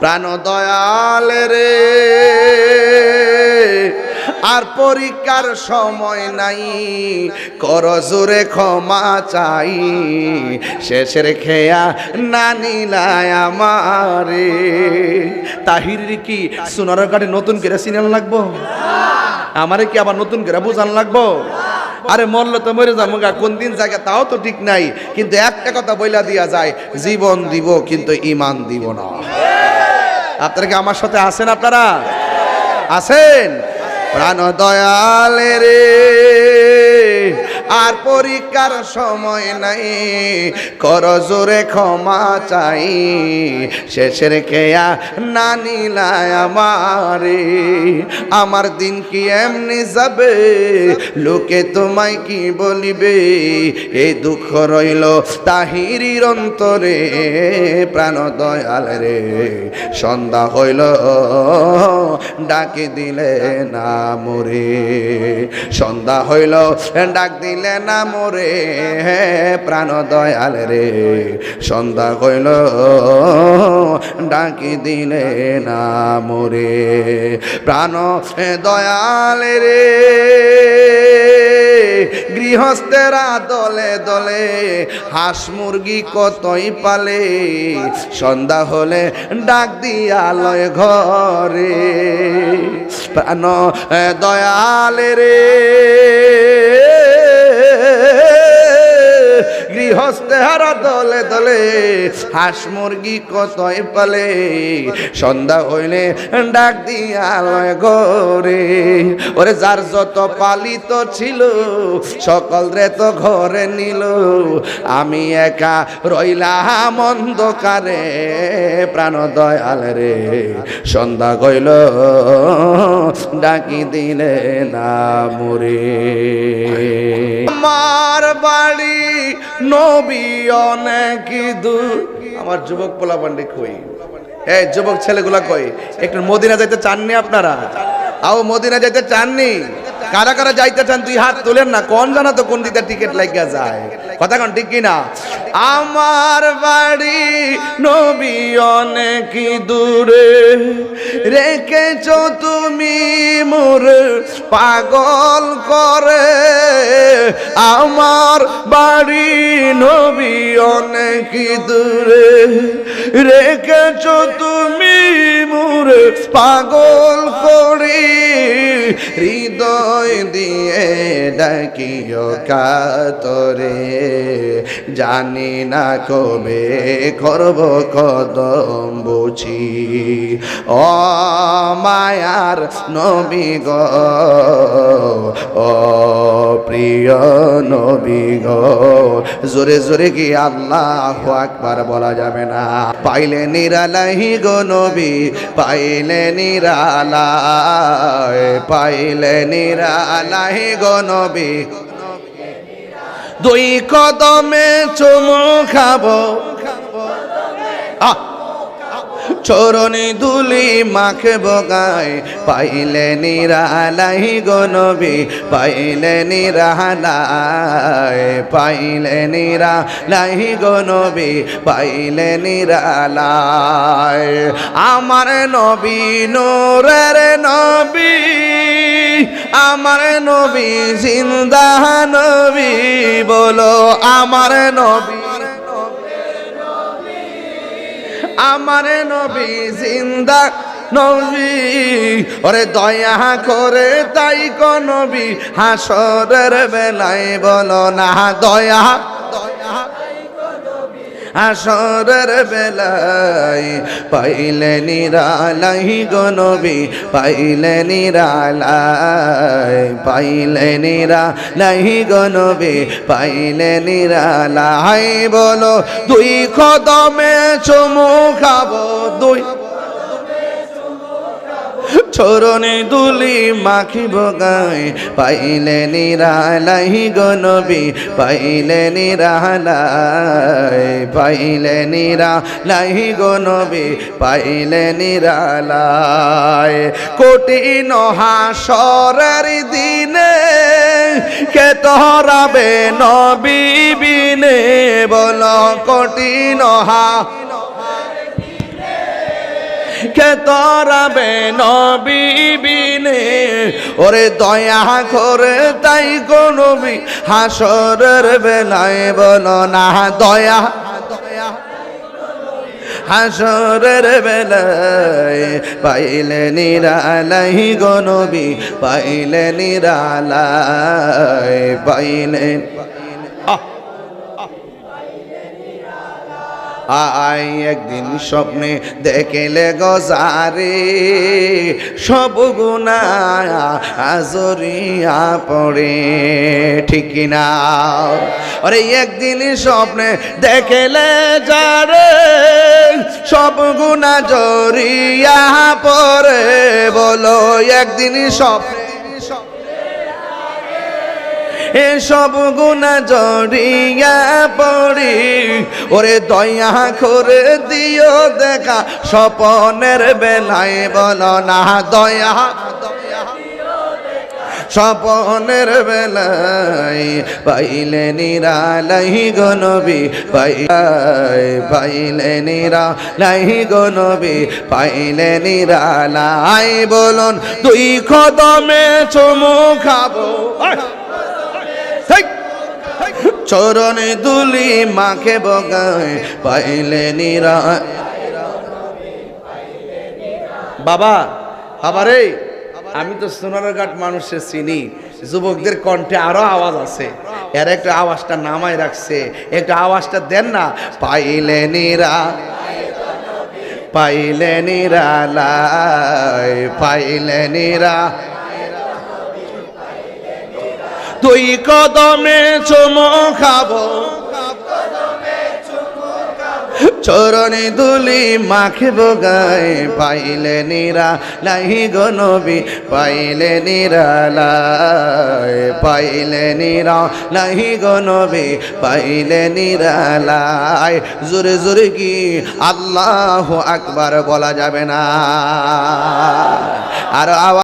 প্রাণ দয়াল রে। আর পরীক্ষার সময় নাই, কর জোরে ক্ষমা চাই। শেষের খেয়া না নিলায় আমারে। তাহির কি সোনার কাটে নতুন করে সিনেমা লাগবো? আমারে কি আবার নতুন করে বুঝান লাগবো? আরে মরলে তো মরে যাব গা, কোন দিন জায়গা তাও তো ঠিক নাই। কিন্তু একটা কথা বইলা দিয়া যায়, জীবন দিব কিন্তু ইমান দিব না। আপনারা কি আমার সাথে আছেন আপনারা? আছেন? প্রাণ দয়ালে রে আর পরীক্ষার সময় নাই। কর জোরে ক্ষমা চাই, শেষের কেয়া না নিলায় আমারে। আমার দিন কি এমনি যাবে? লোকে তোমায় কি বলিবে? এই দুঃখ রইল তাহিরির অন্তরে প্রাণ দয়াল রে। সন্ধ্যা হইল, ডাকে দিলে না মোরে। সন্ধ্যা হইল, ডাক দিলে না মোরে প্রাণ দয়াল রে। সন্ধ্যা হইল ডাকি দিলে না মোরে। প্রাণ দয়াল রে, গৃহস্থেরা দলে দলে হাঁস মুরগি কতই পালে? সন্ধ্যা হলে ডাক দিয়ালয় ঘরে। প্রাণ দয়ালে রে। গৃহস্থেরা দলে দলে, হাঁস মুরগি কতই পালে? সন্ধ্যা হইলে ডাক দিয়ালয় ঘরে। ওরে যার যত পালিত ছিল, সকল রে তো ঘরে নিল। আমি একা রইলাম অন্ধকারে প্রাণ দয়াল রে। সন্ধ্যা গইল ডাকি দিলে না মরে। আমার বাড়ি নবী অনেক আমার যুবক পোলা পান্ডে কই? এই যুবক ছেলেগুলা কই? একটু মদিনা যাইতে চাননি আপনারা? আও মদিনা যাইতে চাননি? কারা কারা যাইতে চান তুই হাত তোলেন না। কোন জানা তো কোন দিকে টিকিট লাগিয়া যায়। কথা কোন, ঠিক কিনা? আমার বাড়ি নবী অনেক দূরে। রেখেছ তুমি মোর পাগল করে। আমার বাড়ি নবী অনেক দূরে। রেখেছ তুমি মোরে পাগল করে। হৃদয় দিয়ে ডাকিও কাতরে। জানি না কবে করব কদম বুঝি। ও মায়ার নবী গ, ও প্রিয় নবী গো, জোরে জোরে কি আল্লাহ আকবার বলা যাবে না? পাইলে নিরালাহি গো নবী, পাইলে নিরালায় পাইলে নিরালাহি গো নবী। দুই কদমে চুমু খাব। আহ চরণে দুলি মাখে বগায়, পাইলে নিরালাই গনবি পাইলে নিরালায় পাইলে নিরালাই গনবি পাইলে নিরালায় আমার নবী নোরের নবী, আমার নবী জিন্দা নবী, বলো আমার নবী আমার নবী জিন্দা নবী। ওরে দয়া করে তাই কনবী নবী, হাসরের বেলায় বলো না দয়া। হাসরের বেলায় পাইলে নিরালাই গনবি পাইলে নিরালাই পাইলে নিরালাই গনবি পাইলে নিরালাই বলো, দুই কদমে চুমু খাব, দুই চরণে দুলি মাখিব গায় পাইলে নিরালাই গনবী পাইলে নিরালাই পাইলে নিরালাই গনবী পাইলে নিরালাই। কোটি নহাসরের দিনে কে তোহরাবে নবী বিনে, বল কোটি নহা কে তরাবে নবিবিনে ওরে দয়া করে তাই কোন নবী হাসরের বেলায় বলো না। দয়া, হাসরের বেলায় পাইলে নিরালাই গনবী পাইলে নিরালাই, পাইলে আই একদিন স্বপ্নে দেখলে গজারে সব গুণা আজরিয়া পড়ে, ঠিক কিনা? আরে একদিন স্বপ্নে দেখলে যারে, সব গুণা জরিয়া পড়ে, বলো একদিন স্বপ্নে এসব গুণা জড়িয়া পড়ি। ওরে দয়া করে দিও দেখা স্বপনের বেলায়, বলো না দয়া। স্বপনের বেলায় পাইলে নিরালাই গনবি পাই পাইলে নিরালাই গনবি পাইলে নিরালাই। বলুন তুই কদমে চুমু খাব! চরণে দুলি মাকে বগায়, পাইলে নিরা বাবা বাবা রে আমি তো সোনারঘাট মানুষের চিনি। যুবকদের কণ্ঠে আরও আওয়াজ আছে। এর একটা আওয়াজটা নামাই রাখছে। একটু আওয়াজটা দেন না। পাইলে নিরা পাইলে নিরালাই পাইলে নিরা তুই কদমে চুমো খাব। চরণে দুলি মাখে বগায় পাইলে নিরা লাহি গনবি পাইলে নিরালা পাইলে নিরা লাহি গনবি পাইলে নিরা লাই। জোরে জোরে কি আল্লাহ আকবার বলা যাবে না? আর আওয়াজ